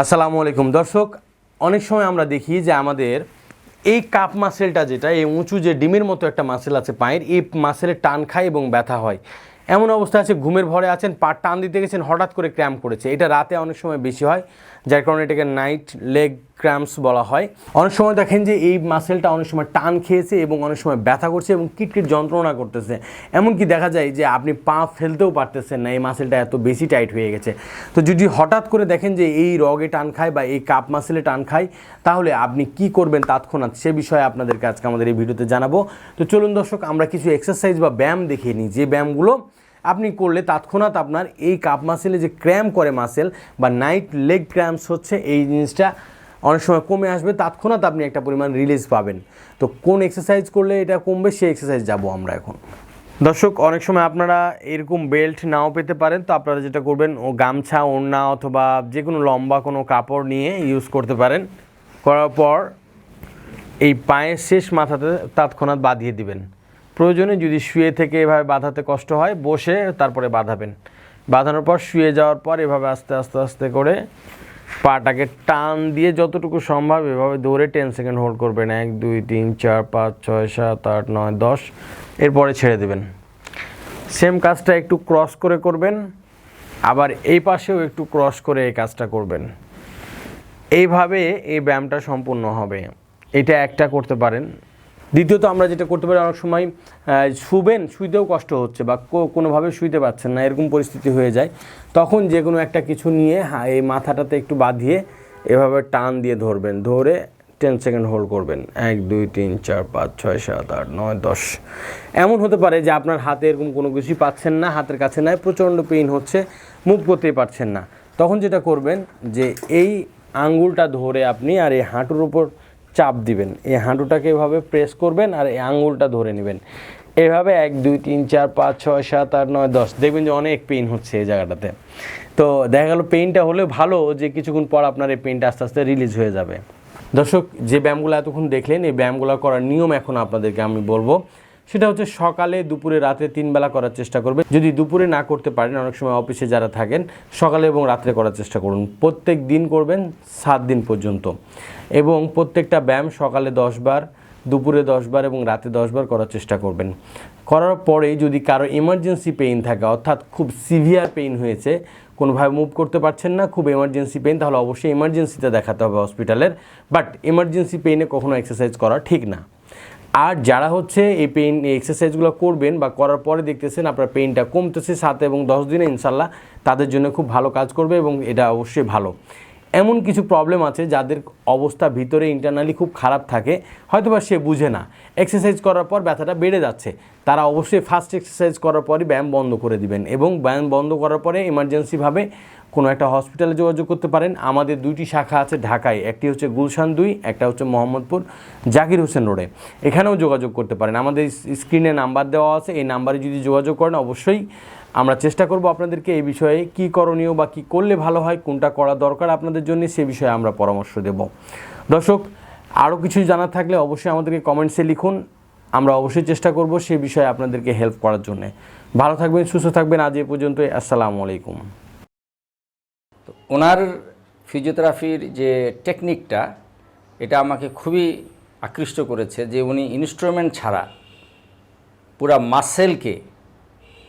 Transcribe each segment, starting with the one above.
আসসালামু আলাইকুম। দর্শক, অনেক সময় আমরা দেখি যে আমাদের এই কাপ মাসেলটা যেটা, এই উঁচু যে ডিমের মতো একটা মাসেল আছে পায়ের, এই মাসেলে টান খায় এবং ব্যথা হয়। এমন অবস্থা আছে, ঘুমের ভরে আছেন, পা টান দিতে গেছেন, হঠাৎ করে ক্র্যাম্প করেছে। এটা রাতে অনেক সময় বেশি হয়, যার কারণে এটাকে নাইট লেগ ক্র্যাম্পস বলা হয়। অনেক সময় দেখেন যে এই মাসেলটা অনেক সময় টান খেয়েছে এবং অনেক সময় ব্যথা করছে এবং কিটকিট যন্ত্রণা করতেছে। এমনকি দেখা যায় যে আপনি পা ফেলতেও পারতেছেন না, এই মাসেলটা এত বেশি টাইট হয়ে গেছে। তো যদি হঠাৎ করে দেখেন যে এই রগে টান খায় বা এই কাপ মাসেলে টান খায়, তাহলে আপনি কি করবেন তৎক্ষণাৎ? সে বিষয়ে আপনাদেরকে আজকে আমাদের এই ভিডিওতে জানাব। তো চলুন দর্শক, আমরা কিছু এক্সারসাইজ বা ব্যায়াম দেখিয়ে নিই। যে ব্যায়ামগুলো আপনি করলে তৎক্ষণাৎ আপনার এই কাপ মাসেলে যে ক্র্যাম্প করে মাসেল বা নাইট লেগ ক্র্যাম্পস হচ্ছে, এই জিনিসটা অনেক সময় কমে আসবে, তৎক্ষণাৎ আপনি একটা পরিমাণ রিলিজ পাবেন। তো কোন এক্সারসাইজ করলে এটা কমবে, সেই এক্সারসাইজ যাব আমরা এখন। দর্শক, অনেক সময় আপনারা এরকম বেল্ট নাও পেতে পারেন। তো আপনারা যেটা করবেন, ও গামছা, ওড়না অথবা যে কোনো লম্বা কোনো কাপড় নিয়ে ইউজ করতে পারেন। করার পর এই পায়ের শেষ মাথাতে তৎক্ষণাৎ বাঁধিয়ে দিবেন। প্রয়োজনে যদি শুয়ে থেকে এভাবে বাঁধাতে কষ্ট হয়, বসে তারপরে বাঁধাবেন। বাঁধানোর পর শুয়ে যাওয়ার পর এভাবে আস্তে আস্তে আস্তে করে পাটাকে টান দিয়ে যতটুকু সম্ভব এভাবে দৌড়ে টেন সেকেন্ড হোল্ড করবেন। এক, দুই, তিন, চার, পাঁচ, ছয়, সাত, আট, নয়, দশ। এরপরে ছেড়ে দেবেন। সেম কাজটা একটু ক্রস করে করবেন। আবার এই পাশেও একটু ক্রস করে এই কাজটা করবেন। এইভাবে এই ব্যায়ামটা সম্পূর্ণ হবে। এটা একটা করতে পারেন। দ্বিতীয়ত আমরা যেটা করতে পারি, অনেক সময় শুবেন, শুইতেও কষ্ট হচ্ছে বা কোনোভাবে শুইতে পারছেন না, এরকম পরিস্থিতি হয়ে যায়। তখন যে কোনো একটা কিছু নিয়ে, হা- এই মাথাটাতে একটু বাঁধিয়ে এভাবে টান দিয়ে ধরবেন, ধরে টেন সেকেন্ড হোল্ড করবেন। এক, দুই, তিন, চার, পাঁচ, ছয়, সাত, আট, নয়, দশ। এমন হতে পারে যে আপনার হাতে এরকম কোনো কিছুই পাচ্ছেন না, হাতের কাছে নাই, প্রচণ্ড পেইন হচ্ছে মুভ করতেই পারছেন না। তখন যেটা করবেন যে, এই আঙ্গুলটা ধরে আপনি আর এই হাঁটুর উপর চাপ দিবেন। এই হাঁটুটাকে এভাবে প্রেস করবেন আর এই আঙুলটা ধরে নেবেন। এভাবে এক, দুই, তিন, চার, পাঁচ, ছয়, সাত, আট, নয়, দশ, দেখবেন যে অনেক পেইন হচ্ছে এই জায়গাটাতে। তো দেখা গেল পেইনটা হলে ভালো যে কিছুক্ষণ পর আপনার এই পেইনটা আস্তে আস্তে রিলিজ হয়ে যাবে। দর্শক, যে ব্যায়ামগুলো এতক্ষণ দেখলেন, এই ব্যায়ামগুলো করার নিয়ম এখন আপনাদেরকে আমি বলব। সেটা হচ্ছে সকালে দুপুরে রাতে তিন বেলা করার চেষ্টা করবেন। যদি দুপুরে না করতে পারেন, অনেক সময় অফিসে যারা থাকেন, সকালে এবং রাত্রে করার চেষ্টা করুন। প্রত্যেক দিন করবেন সাত দিন পর্যন্ত। এবং প্রত্যেকটা ব্যায়াম সকালে দশ বার, দুপুরে দশ বার এবং রাতে দশ বার করার চেষ্টা করবেন। করার পরে যদি কারও ইমার্জেন্সি পেইন থাকে, অর্থাৎ খুব সিভিয়ার পেইন হয়েছে, কোনোভাবে মুভ করতে পারছেন না, খুব এমার্জেন্সি পেইন তাহলে অবশ্যই ইমার্জেন্সিতে দেখাতে হবে হসপিটালের বাট এমার্জেন্সি পেইনে কখনো এক্সারসাইজ করা ঠিক না। আর যারা হচ্ছে এই পেইন এক্সারসাইজগুলো করবেন বা করার পরে দেখতেছেন আপনার পেইনটা কমতেছে সাত এবং দশ দিনে ইনশাল্লাহ তাদের জন্য খুব ভালো কাজ করবে এবং এটা অবশ্যই ভালো। এমন কিছু প্রবলেম আছে যাদের অবস্থা ভিতরে ইন্টারনালি খুব খারাপ থাকে, হয়তোবা সে বুঝে না। এক্সারসাইজ করার পর ব্যথাটা বেড়ে যাচ্ছে। তারা অবশ্যই ফার্স্ট এক্সারসাইজ করার পরই ব্যায়াম বন্ধ করে দিবেন এবং ব্যায়াম বন্ধ করার পরে ইমার্জেন্সিভাবে কোনো একটা হসপিটালে যোগাযোগ করতে পারেন। আমাদের দুইটি শাখা আছে ঢাকায়, একটি হচ্ছে গুলশান দুই, একটা হচ্ছে মোহাম্মদপুর, জাকির হোসেন রোডে। এখানেও যোগাযোগ করতে পারেন। আমাদের স্ক্রিনে নাম্বার দেওয়া আছে, এই নাম্বারে যদি যোগাযোগ করেন, অবশ্যই আমরা চেষ্টা করব আপনাদেরকে এই বিষয়ে কি করণীয় বা কি করলে ভালো হয়, কোনটা করা দরকার আপনাদের জন্য, সে বিষয়ে আমরা পরামর্শ দেব। দর্শক, আরও কিছু জানার থাকলে অবশ্যই আমাদেরকে কমেন্টসে লিখুন। আমরা অবশ্যই চেষ্টা করব সে বিষয়ে আপনাদেরকে হেল্প করার জন্যে। ভালো থাকবেন, সুস্থ থাকবেন। আজ এ পর্যন্ত আসসালামু আলাইকুম। ওনার ফিজিওথেরাপির যে টেকনিকটা এটা আমাকে খুবই আকৃষ্ট করেছে যে উনি ইনস্ট্রুমেন্ট ছাড়া পুরা মাসেলকে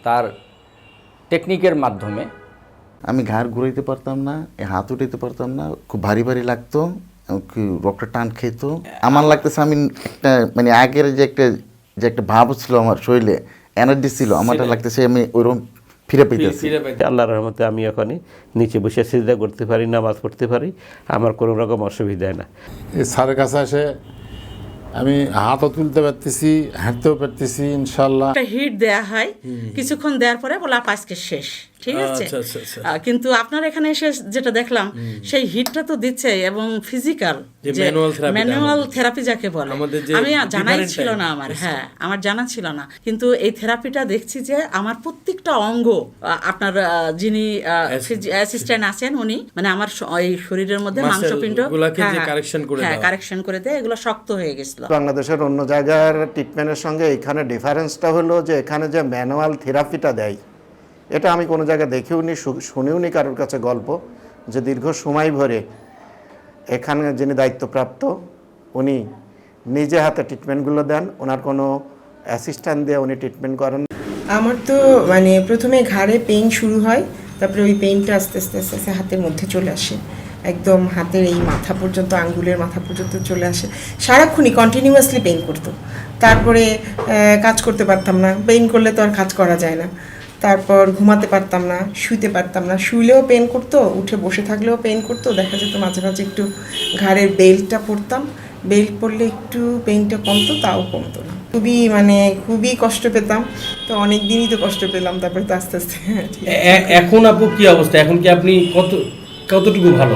তার টেকনিকের মাধ্যমে আমি ঘাড় ঘুরাইতে পারতাম না এ হাত উঠাইতে পারতাম না খুব ভারী ভারী লাগতো রক্তটা টান খেত আমার লাগতেছে আমি একটা মানে আগের যে একটা যে একটা ভাব ছিল আমার শরীরে এনার্জি ছিল আমারটা লাগতেছে আমি ওইরকম ফিরে পেতেছি আল্লাহর রহমতে আমি এখনই নিচে বসে সিজদা করতে পারি নামাজ পড়তে পারি আমার কোনো রকম অসুবিধা না। এই স্যারের কাছে এসে আমি হাতও তুলতে পারতেছি হাঁটতেও পারতেছি ইনশাল্লাহ একটা হিট দেওয়া হয় কিছুক্ষণ দেওয়ার পরে বলা আজকে শেষ। ঠিক আছে? আচ্ছা, আচ্ছা, আচ্ছা। আহ, কিন্তু আপনার এখানে এসে যেটা দেখলাম সেই হিটটা তো দিচ্ছে এবং ফিজিক্যাল ম্যানুয়াল থেরাপি যাকে বলে। আমি জানাই ছিল না আমার হ্যাঁ আমার জানা ছিল না। কিন্তু এই থেরাপিটা দেখছি যে আমার প্রত্যেকটা অঙ্গ আপনার যিনি অ্যাসিস্ট্যান্ট আছেন উনি মানে আমার এই শরীরের মধ্যে মাংসপিণ্ড হ্যাঁ, যে হ্যাঁ, হ্যাঁ। কারেকশন করে দেয় এগুলো শক্ত হয়ে গেছিল। বাংলাদেশের অন্য জায়গার ট্রিটমেন্টের সঙ্গে এখানে ডিফারেন্সটা হলো যে এখানে যে ম্যানুয়াল থেরাপিটা দেয় এটা আমি কোনো জায়গায় দেখেও নি শুনেও নি কারোর কাছে গল্প, যে দীর্ঘ সময় ভরে এখানে যিনি দায়িত্বপ্রাপ্ত, উনি নিজে হাতে ট্রিটমেন্টগুলো দেন, ওনার কোনো অ্যাসিস্ট্যান্ট দিয়ে উনি ট্রিটমেন্ট করেন। আমার তো মানে প্রথমে ঘাড়ে পেইন শুরু হয়, তারপরে ওই পেইনটা আস্তে আস্তে আস্তে আস্তে হাতের মধ্যে চলে আসে। একদম হাতের এই মাথা পর্যন্ত, আঙ্গুলের মাথা পর্যন্ত চলে আসে। সারাক্ষণই কন্টিনিউয়াসলি পেইন করতো। তারপরে কাজ করতে পারতাম না পেইন করলে তো আর কাজ করা যায় না। তারপর ঘুমাতে পারতাম না, শুইতে পারতাম না। শুইলেও পেন করতো, উঠে বসে থাকলেও পেন করতো। দেখা যেত মাঝে মাঝে একটু ঘাড়ের বেল্টটা পরতাম। বেল্ট পরলে একটু পেইনটা কমতো, তাও কমতো না। খুবই মানে খুবই কষ্ট পেতাম। তো অনেক দিনই তো কষ্ট পেলাম তারপরে তো আস্তে আস্তে। এখন আপু কি অবস্থা? এখন কি আপনি কত, কতটুকু ভালো?